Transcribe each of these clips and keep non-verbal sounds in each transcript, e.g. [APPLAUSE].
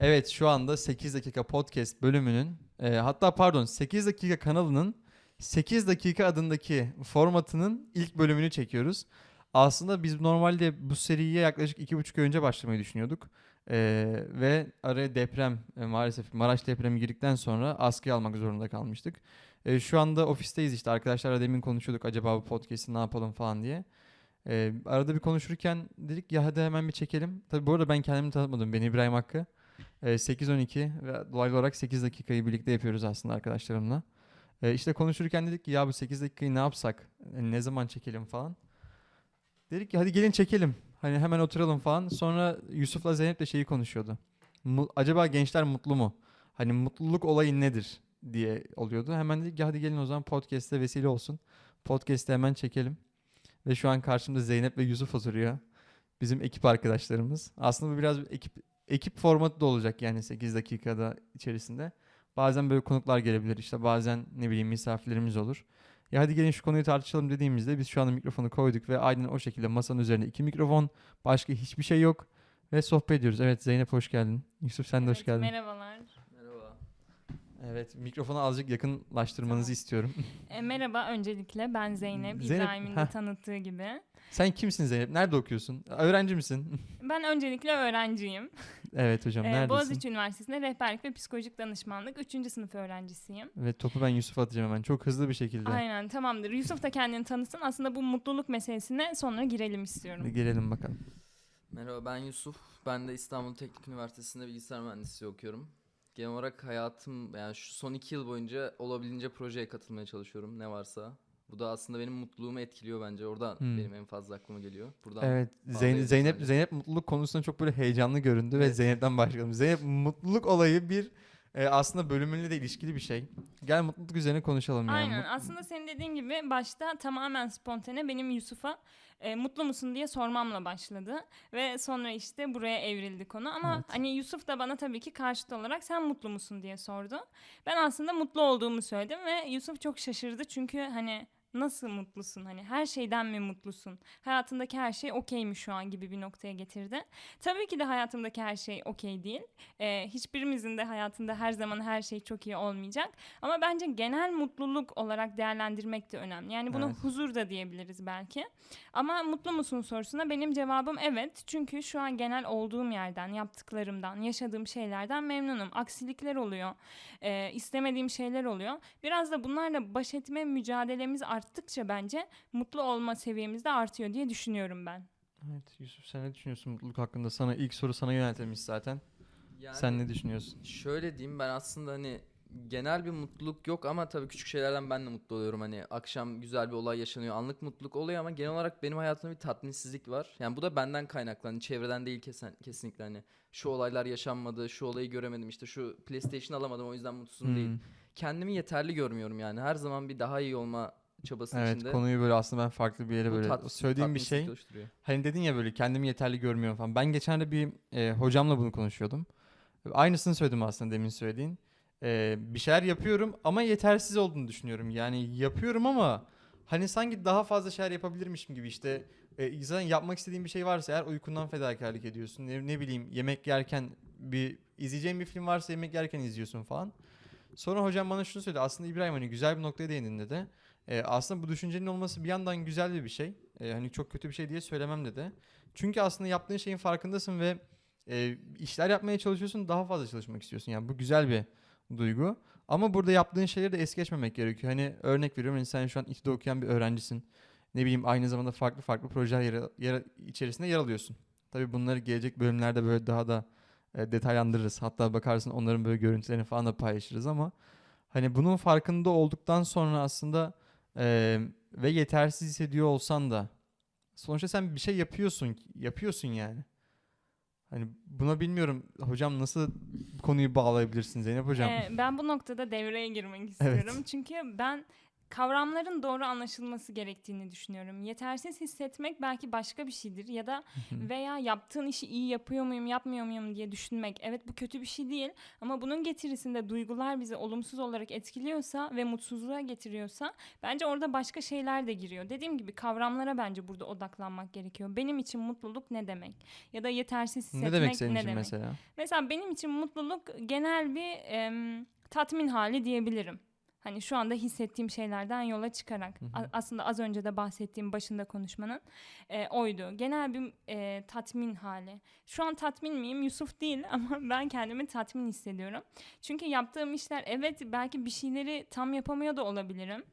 Evet şu anda 8 dakika podcast bölümünün e, hatta pardon 8 dakika kanalının 8 dakika adındaki formatının ilk bölümünü çekiyoruz. Aslında biz normalde bu seriye yaklaşık 2,5 ay önce başlamayı düşünüyorduk. E, ve araya deprem e, maalesef Maraş depremi girdikten sonra askıya almak zorunda kalmıştık. E, şu anda ofisteyiz işte arkadaşlarla demin konuşuyorduk acaba bu podcast'i ne yapalım falan diye. E, arada bir konuşurken dedik ya hadi hemen bir çekelim. Tabii bu arada ben kendimi tanıtmadım. Ben İbrahim Hakkı. E, 8-12 ve dolaylı olarak 8 dakikayı birlikte yapıyoruz aslında arkadaşlarımla. E, işte konuşurken dedik ki ya bu 8 dakikayı ne yapsak? E, ne zaman çekelim falan. Dedik ki hadi gelin çekelim. Hani hemen oturalım falan. Sonra Yusuf'la Zeynep de şeyi konuşuyordu. Acaba gençler mutlu mu? Hani mutluluk olayı nedir diye oluyordu. Hemen dedik ki hadi gelin o zaman podcast'te vesile olsun. Podcast'te hemen çekelim. Ve şu an karşımda Zeynep ve Yusuf oturuyor. Bizim ekip arkadaşlarımız. Aslında bu biraz bir ekip ekip formatı da olacak yani 8 dakikada içerisinde. Bazen böyle konuklar gelebilir işte bazen ne bileyim misafirlerimiz olur. Ya hadi gelin şu konuyu tartışalım dediğimizde biz şu anda mikrofonu koyduk ve aynen o şekilde masanın üzerinde iki mikrofon, başka hiçbir şey yok ve sohbet ediyoruz. Evet Zeynep hoş geldin. Yusuf sen de hoş Evet, geldin. Merhabalar. Evet mikrofonu azıcık yakınlaştırmanızı Tamam. istiyorum. [LAUGHS] E, merhaba öncelikle ben Zeynep. Zeynep, İbrahim'in de tanıttığı gibi. sen kimsin Zeynep? Nerede okuyorsun? Öğrenci misin? [LAUGHS] Ben öncelikle öğrenciyim. evet hocam E, neredesin? Boğaziçi Üniversitesi'nde rehberlik ve psikolojik danışmanlık 3. sınıf öğrencisiyim. Ve topu ben Yusuf'a atacağım hemen çok hızlı bir şekilde. Aynen tamamdır. Yusuf da kendini tanısın. Aslında bu mutluluk meselesine sonra girelim istiyorum. Gelelim bakalım. Merhaba ben Yusuf. Ben de İstanbul Teknik Üniversitesi'nde bilgisayar mühendisliği okuyorum. Genel olarak hayatım yani şu son iki yıl boyunca olabildiğince projeye katılmaya çalışıyorum ne varsa. Bu da aslında benim mutluluğumu etkiliyor bence. Oradan Hmm. benim en fazla aklıma geliyor. Buradan Evet Zeyn- Zeynep sadece. Zeynep mutluluk konusunda çok böyle heyecanlı göründü ve Evet. Zeynep'ten başlayalım. Zeynep mutluluk olayı bir e, aslında bölümünle de ilişkili bir şey. Gel mutluluk üzerine konuşalım yani. Aynen. Aslında senin dediğin gibi başta tamamen spontane benim Yusuf'a e, mutlu musun diye sormamla başladı ve sonra işte buraya evrildi konu ama Evet. hani Yusuf da bana tabii ki karşıt olarak sen mutlu musun diye sordu. Ben aslında mutlu olduğumu söyledim ve Yusuf çok şaşırdı çünkü hani nasıl mutlusun hani her şeyden mi mutlusun hayatındaki her şey okey mi şu an gibi bir noktaya getirdi. Tabii ki de hayatımdaki her şey okey değil. E, hiçbirimizin de hayatında her zaman her şey çok iyi olmayacak. Ama bence genel mutluluk olarak değerlendirmek de önemli. Yani bunu Evet. huzur da diyebiliriz belki. Ama mutlu musun sorusuna benim cevabım evet. Çünkü şu an genel olduğum yerden, yaptıklarımdan, yaşadığım şeylerden memnunum. Aksilikler oluyor, e, istemediğim şeyler oluyor. Biraz da bunlarla baş etme mücadelemiz arttıkça bence mutlu olma seviyemiz de artıyor diye düşünüyorum ben. Evet Yusuf sen ne düşünüyorsun mutluluk hakkında? Sana ilk soru sana yöneltilmiş zaten. Yani Sen ne düşünüyorsun? Şöyle diyeyim ben aslında hani genel bir mutluluk yok ama tabii küçük şeylerden ben de mutlu oluyorum. Hani akşam güzel bir olay yaşanıyor, anlık mutluluk oluyor ama genel olarak benim hayatımda bir tatminsizlik var. Yani bu da benden kaynaklı. Hani çevreden değil kesen, kesinlikle hani şu olaylar yaşanmadı, şu olayı göremedim, işte şu PlayStation alamadım o yüzden mutsuzum değil. Hmm. Kendimi yeterli görmüyorum yani. Her zaman bir daha iyi olma çabası Evet içinde. konuyu böyle aslında ben farklı bir yere böyle tat- söylediğim bir şey. Hani dedin ya böyle kendimi yeterli görmüyorum falan. Ben geçen de bir e, hocamla bunu konuşuyordum. Aynısını söyledim aslında demin söylediğin. E, bir şeyler yapıyorum ama yetersiz olduğunu düşünüyorum. Yani yapıyorum ama hani sanki daha fazla şeyler yapabilirmişim gibi işte. E, yapmak istediğin bir şey varsa eğer uykundan fedakarlık ediyorsun. Ne, ne bileyim yemek yerken bir izleyeceğin bir film varsa yemek yerken izliyorsun falan. Sonra hocam bana şunu söyledi. Aslında İbrahim hani güzel bir noktaya değindin dedi. E, aslında bu düşüncenin olması bir yandan güzel bir şey. E, hani çok kötü bir şey diye söylemem dedi. Çünkü aslında yaptığın şeyin farkındasın ve e, işler yapmaya çalışıyorsun, daha fazla çalışmak istiyorsun. Yani bu güzel bir duygu. Ama burada yaptığın şeyleri de es geçmemek gerekiyor. Hani örnek veriyorum, hani sen şu an İTÜ'de okuyan bir öğrencisin. Ne bileyim aynı zamanda farklı farklı projeler yer, yer- içerisinde yer alıyorsun. Tabii bunları gelecek bölümlerde böyle daha da e, detaylandırırız. Hatta bakarsın onların böyle görüntülerini falan da paylaşırız ama hani bunun farkında olduktan sonra aslında e, ve yetersiz hissediyor olsan da sonuçta sen bir şey yapıyorsun yapıyorsun yani. Hani buna bilmiyorum hocam nasıl konuyu bağlayabilirsin Zeynep hocam? Ee, ben bu noktada devreye girmek [LAUGHS] istiyorum. Çünkü ben kavramların doğru anlaşılması gerektiğini düşünüyorum. Yetersiz hissetmek belki başka bir şeydir ya da veya yaptığın işi iyi yapıyor muyum, yapmıyor muyum diye düşünmek. Evet bu kötü bir şey değil ama bunun getirisinde duygular bizi olumsuz olarak etkiliyorsa ve mutsuzluğa getiriyorsa bence orada başka şeyler de giriyor. Dediğim gibi kavramlara bence burada odaklanmak gerekiyor. Benim için mutluluk ne demek? Ya da yetersiz hissetmek ne demek senin ne için demek? mesela? Mesela benim için mutluluk genel bir em, tatmin hali diyebilirim. Hani şu anda hissettiğim şeylerden yola çıkarak Hı hı. aslında az önce de bahsettiğim başında konuşmanın e, oydu. Genel bir e, tatmin hali. Şu an tatmin miyim? Yusuf değil [LAUGHS] ama ben kendimi tatmin hissediyorum. Çünkü yaptığım işler evet belki bir şeyleri tam yapamıyor da olabilirim.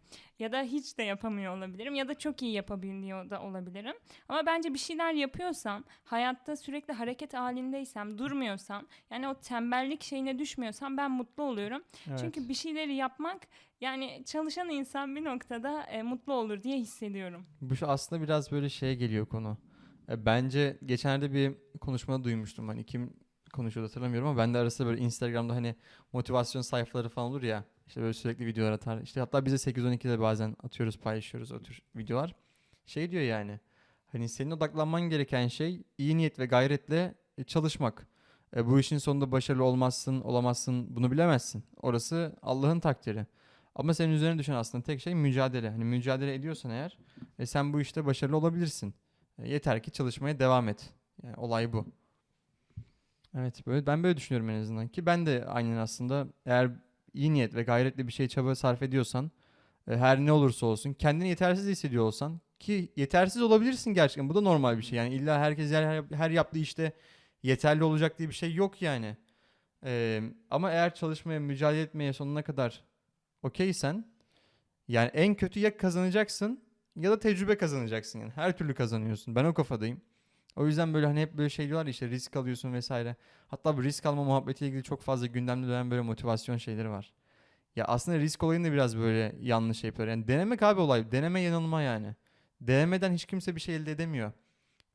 Ya da hiç de yapamıyor olabilirim. Ya da çok iyi yapabiliyor da olabilirim. Ama bence bir şeyler yapıyorsam, hayatta sürekli hareket halindeysem, durmuyorsam, yani o tembellik şeyine düşmüyorsam ben mutlu oluyorum. Evet. Çünkü bir şeyleri yapmak yani çalışan insan bir noktada e, mutlu olur diye hissediyorum. Bu aslında biraz böyle şeye geliyor konu. E, bence geçenlerde bir konuşmada duymuştum. Hani kim konuşuyordu hatırlamıyorum ama ben de arasında böyle Instagram'da hani motivasyon sayfaları falan olur ya. İşte böyle sürekli videolar atar. İşte hatta biz de 8-12'de bazen atıyoruz, paylaşıyoruz o tür videolar. Şey diyor yani. Hani senin odaklanman gereken şey iyi niyet ve gayretle e, çalışmak. E, bu işin sonunda başarılı olmazsın, olamazsın bunu bilemezsin. Orası Allah'ın takdiri. Ama senin üzerine düşen aslında tek şey mücadele. Hani mücadele ediyorsan eğer e, sen bu işte başarılı olabilirsin. E, yeter ki çalışmaya devam et. Yani olay bu. Evet böyle ben böyle düşünüyorum en azından ki ben de aynen aslında eğer iyi niyet ve gayretle bir şey çaba sarf ediyorsan e, her ne olursa olsun kendini yetersiz hissediyor olsan ki yetersiz olabilirsin gerçekten bu da normal bir şey yani illa herkes her, her yaptığı işte yeterli olacak diye bir şey yok yani. E, ama eğer çalışmaya mücadele etmeye sonuna kadar okeysen yani en kötü ya kazanacaksın ya da tecrübe kazanacaksın yani. Her türlü kazanıyorsun. Ben o kafadayım. O yüzden böyle hani hep böyle şey diyorlar işte risk alıyorsun vesaire. Hatta bu risk alma muhabbetiyle ilgili çok fazla gündemde dönen böyle motivasyon şeyleri var. Ya aslında risk olayını da biraz böyle yanlış şey yapıyor. Yani denemek abi olay. Deneme yanılma yani. Denemeden hiç kimse bir şey elde edemiyor.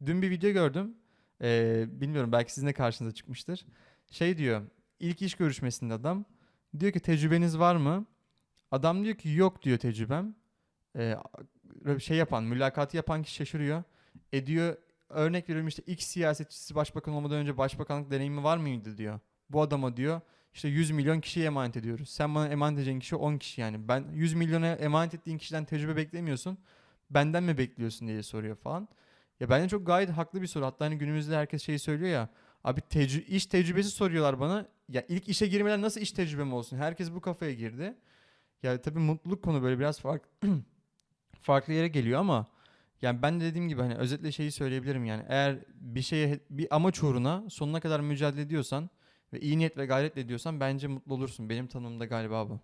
Dün bir video gördüm. Ee, bilmiyorum belki sizin de karşınıza çıkmıştır. Şey diyor. ilk iş görüşmesinde adam diyor ki tecrübeniz var mı? Adam diyor ki yok diyor tecrübem. Ee, şey yapan, mülakatı yapan kişi şaşırıyor. E diyor örnek veriyorum işte X siyasetçisi başbakan olmadan önce başbakanlık deneyimi var mıydı diyor. Bu adama diyor işte 100 milyon kişiye emanet ediyoruz. Sen bana emanet edeceğin kişi 10 kişi yani. Ben 100 milyona emanet ettiğin kişiden tecrübe beklemiyorsun. Benden mi bekliyorsun diye soruyor falan. Ya bence çok gayet haklı bir soru. Hatta hani günümüzde herkes şeyi söylüyor ya. Abi tecrü- iş tecrübesi soruyorlar bana. Ya ilk işe girmeden nasıl iş tecrübem olsun? Herkes bu kafaya girdi. Ya tabii mutluluk konu böyle biraz farklı [CLEARS THROAT] farklı yere geliyor ama yani ben de dediğim gibi hani özetle şeyi söyleyebilirim yani eğer bir şeye bir amaç uğruna sonuna kadar mücadele ediyorsan ve iyi niyet ve gayretle ediyorsan bence mutlu olursun. Benim tanımımda galiba bu.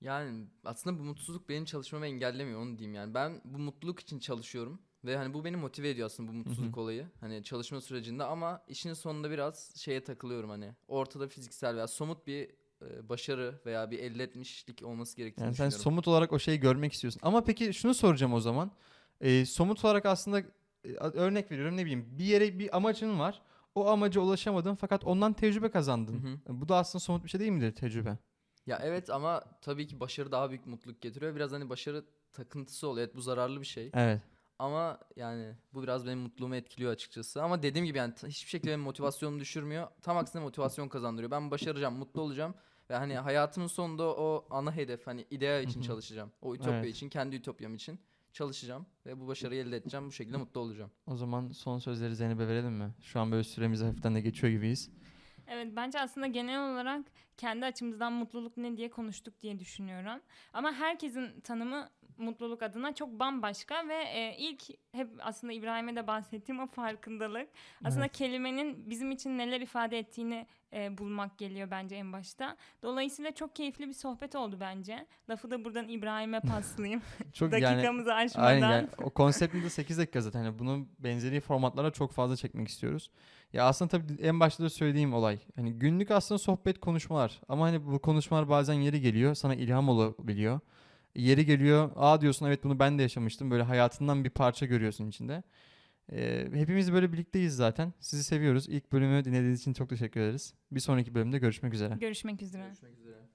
Yani aslında bu mutsuzluk benim çalışmamı engellemiyor onu diyeyim yani. Ben bu mutluluk için çalışıyorum ve hani bu beni motive ediyor aslında bu mutsuzluk olayı. Hani çalışma sürecinde ama işin sonunda biraz şeye takılıyorum hani. Ortada fiziksel veya somut bir başarı veya bir elde etmişlik olması gerektiğini Yani sen düşünüyorum. somut olarak o şeyi görmek istiyorsun. Ama peki şunu soracağım o zaman. Ee, somut olarak aslında e, örnek veriyorum ne bileyim bir yere bir amacın var. O amaca ulaşamadın fakat ondan tecrübe kazandın. Hı hı. Bu da aslında somut bir şey değil midir tecrübe? Ya evet ama tabii ki başarı daha büyük mutluluk getiriyor. Biraz hani başarı takıntısı oluyor. Evet bu zararlı bir şey. Evet. Ama yani bu biraz benim mutluluğumu etkiliyor açıkçası. Ama dediğim gibi yani hiçbir şekilde benim motivasyonumu düşürmüyor. Tam aksine motivasyon kazandırıyor. Ben başaracağım, mutlu olacağım. Ve hani hayatımın sonunda o ana hedef hani ideal için çalışacağım. O ütopya Evet. için, kendi ütopyam için çalışacağım. Ve bu başarıyı elde edeceğim. Bu şekilde mutlu olacağım. O zaman son sözleri Zeynep'e verelim mi? Şu an böyle süremiz hafiften de geçiyor gibiyiz. Evet bence aslında genel olarak kendi açımızdan mutluluk ne diye konuştuk diye düşünüyorum. Ama herkesin tanımı mutluluk adına çok bambaşka ve e, ilk hep aslında İbrahim'e de bahsettiğim o farkındalık. Aslında Evet. kelimenin bizim için neler ifade ettiğini e, bulmak geliyor bence en başta. Dolayısıyla çok keyifli bir sohbet oldu bence. Lafı da buradan İbrahim'e paslayayım. [LAUGHS] Çok yani Dakikamızı aşmadan. Aynen yani o konseptin de 8 dakika zaten. Hani bunun benzeri formatlara çok fazla çekmek istiyoruz. Ya aslında tabii en başta da söylediğim olay. Hani günlük aslında sohbet konuşmalar. Ama hani bu konuşmalar bazen yeri geliyor. Sana ilham olabiliyor. Yeri geliyor. Aa diyorsun evet bunu ben de yaşamıştım. Böyle hayatından bir parça görüyorsun içinde. Ee, hepimiz böyle birlikteyiz zaten. Sizi seviyoruz. İlk bölümü dinlediğiniz için çok teşekkür ederiz. Bir sonraki bölümde görüşmek üzere. Görüşmek üzere. Görüşmek üzere.